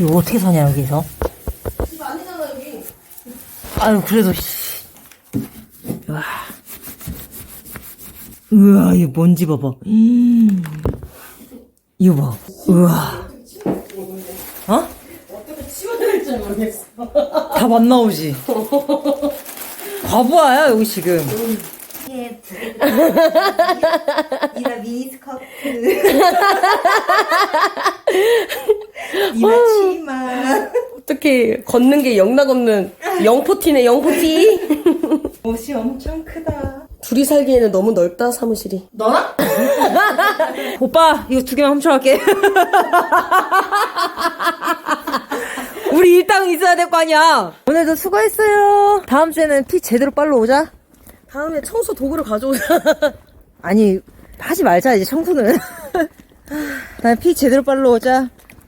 이거 어떻게 사냐, 여기서? 집 아니잖아 여기. 아유, 그래도, 씨. 와. 우와, 이거 뭔지 봐봐. 음. 이거 봐. 우와. 어? 어떻게 치워야 줄 모르겠어. 다안 나오지? 과부하야, 여기 지금. 예, 이라 미니스커트. 이라. 어떻게 걷는 게 영락 없는 영포티네 영포티. 옷이 엄청 크다. 둘이 살기에는 너무 넓다 사무실이. 너랑? 오빠, 이거 두 개만 훔쳐갈게. 우리 일당은 있어야 될 거 아니야. 오늘도 수고했어요. 다음 주에는 피 제대로 빨러 오자. 다음에 청소 도구를 가져오자. 아니, 하지 말자, 이제 청소는. 다음에 피 제대로 빨러 오자.